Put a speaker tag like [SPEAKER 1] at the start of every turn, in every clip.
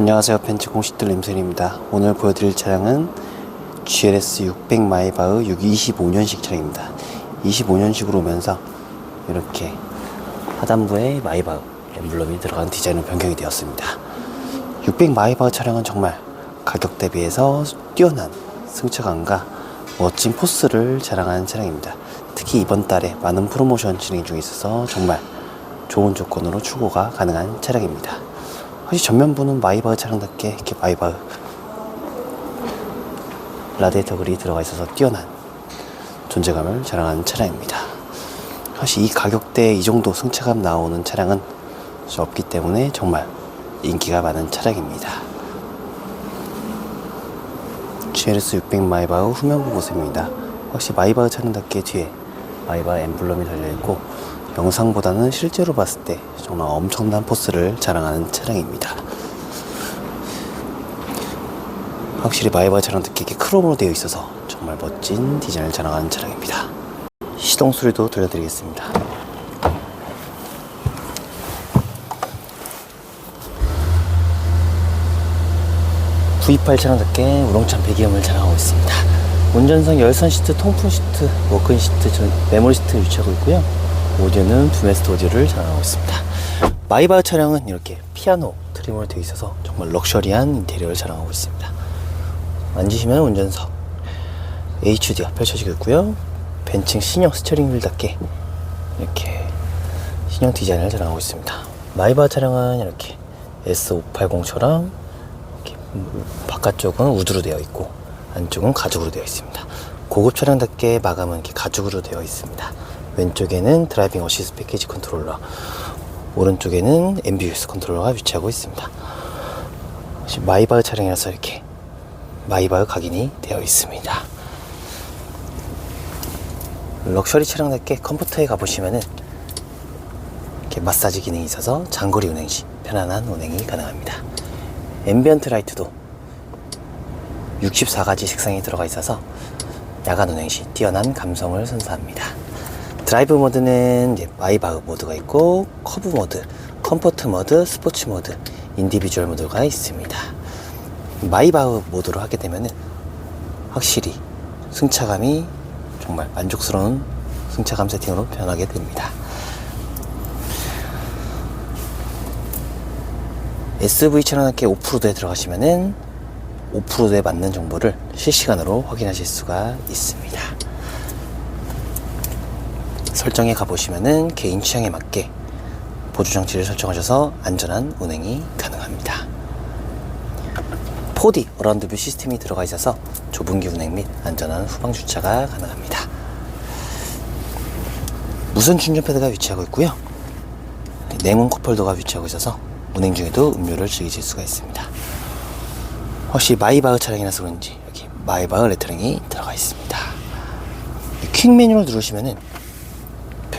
[SPEAKER 1] 안녕하세요. 벤츠 공식들 림셀입니다. 오늘 보여드릴 차량은 GLS 600 마이바흐 625년식 차량입니다. 25년식으로 오면서 이렇게 하단부에 마이바흐 엠블럼이 들어간 디자인으로 변경이 되었습니다. 600 마이바흐 차량은 정말 가격 대비해서 뛰어난 승차감과 멋진 포스를 자랑하는 차량입니다. 특히 이번 달에 많은 프로모션 진행 중에 있어서 정말 좋은 조건으로 출고가 가능한 차량입니다 사실 전면부는 마이바흐 차량답게 이렇게 마이바흐 라디에이터 글이 들어가 있어서 뛰어난 존재감을 자랑하는 차량입니다. 사실 이 가격대에 이 정도 승차감 나오는 차량은 없기 때문에 정말 인기가 많은 차량입니다. GLS 600 마이바흐 후면부 모습입니다. 확실히 마이바흐 차량답게 뒤에 마이바흐 엠블럼이 달려있고 영상보다는 실제로 봤을 때 정말 엄청난 포스를 자랑하는 차량입니다. 확실히 특히 이렇게 크롬으로 되어 있어서 정말 멋진 디자인을 자랑하는 차량입니다. 시동 소리도 들려드리겠습니다. V8 차량답게 우렁찬 배기음을 자랑하고 있습니다. 운전석 열선 시트, 통풍 시트, 워크인 시트, 전 메모리 시트 위치하고 있고요. 오디오는 부메스트 오디오를 자랑하고 있습니다. 마이바흐 차량은 이렇게 피아노 트림으로 되어 있어서 정말 럭셔리한 인테리어를 자랑하고 있습니다. 만지시면 운전석 HUD가 펼쳐지고 있고요. 벤츠 신형 스티어링 휠답게 이렇게 신형 디자인을 자랑하고 있습니다. 마이바흐 차량은 이렇게 S580처럼 이렇게 바깥쪽은 우드로 되어 있고 안쪽은 가죽으로 되어 있습니다. 고급 차량답게 마감은 이렇게 가죽으로 되어 있습니다. 왼쪽에는 드라이빙 어시스트 패키지 컨트롤러, 오른쪽에는 MBUS 컨트롤러가 위치하고 있습니다. 마이바흐 차량이라서 이렇게 마이바흐 각인이 되어 있습니다. 럭셔리 차량답게 컴포터에 가보시면은 이렇게 마사지 기능이 있어서 장거리 운행 시 편안한 운행이 가능합니다. 앰비언트 라이트도 64가지 색상이 들어가 있어서 야간 운행 시 뛰어난 감성을 선사합니다. 드라이브 모드는 이제 마이바흐 모드가 있고 커브 모드, 컴포트 모드, 스포츠 모드, 인디비주얼 모드가 있습니다. 마이바흐 모드로 하게 되면은 확실히 승차감이 정말 만족스러운 승차감 세팅으로 변하게 됩니다. SV 차량학계 오프로드에 들어가시면은 오프로드에 맞는 정보를 실시간으로 확인하실 수가 있습니다. 설정에 가보시면은 개인 취향에 맞게 보조 장치를 설정하셔서 안전한 운행이 가능합니다. 4D 어라운드 뷰 시스템이 들어가 있어서 좁은 기 운행 및 안전한 후방 주차가 가능합니다. 무선 충전 패드가 위치하고 있고요. 냉온 컵홀더가 위치하고 있어서 운행 중에도 음료를 즐기실 수가 있습니다. 혹시 마이바흐 차량이라서 그런지 여기 마이바흐 레터링이 들어가 있습니다. 퀵 메뉴를 누르시면은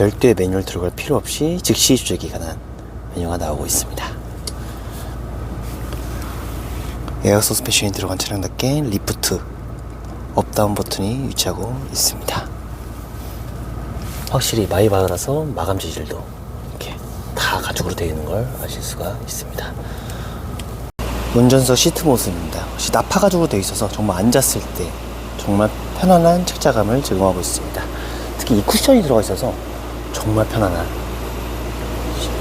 [SPEAKER 1] 별도의 메뉴를 들어갈 필요 없이 즉시 조작이 가능한 메뉴가 나오고 있습니다. 에어 서스펜션이 들어간 차량답게 리프트 업다운 버튼이 위치하고 있습니다. 확실히 마이바흐라서 마감 재질도 이렇게 다 가죽으로 되어 있는 걸 아실 수가 있습니다. 운전석 시트 모습입니다. 혹시 나파 가죽으로 되어 있어서 정말 앉았을 때 정말 편안한 착자감을 제공하고 있습니다. 특히 이 쿠션이 들어가 있어서 정말 편안한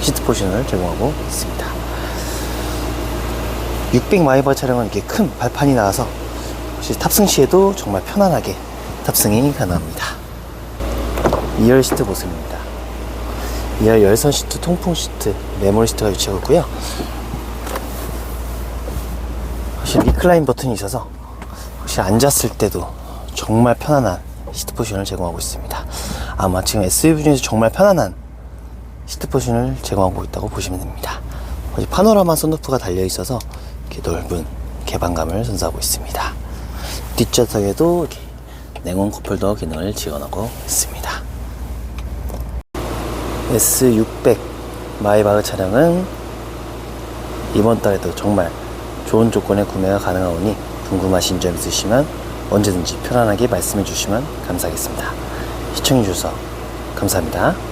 [SPEAKER 1] 시트 포지션을 제공하고 있습니다. 600 마이바 차량은 이렇게 큰 발판이 나와서 탑승 시에도 정말 편안하게 탑승이 가능합니다. 2열 시트 모습입니다. 2열 열선 시트, 통풍 시트, 메모리 시트가 위치하고 있고요. 혹시 리클라인 버튼이 있어서 혹시 앉았을 때도 정말 편안한 시트 포지션을 제공하고 있습니다. 아마 지금 SUV 중에서 정말 편안한 시트 포지션을 제공하고 있다고 보시면 됩니다. 파노라마 선루프가 달려 있어서 이렇게 넓은 개방감을 선사하고 있습니다. 뒷좌석에도 냉온 컵홀더 기능을 지원하고 있습니다. S600 마이바흐 차량은 이번 달에도 정말 좋은 조건에 구매가 가능하오니 궁금하신 점 있으시면 언제든지 편안하게 말씀해 주시면 감사하겠습니다. 시청해 주셔서 감사합니다.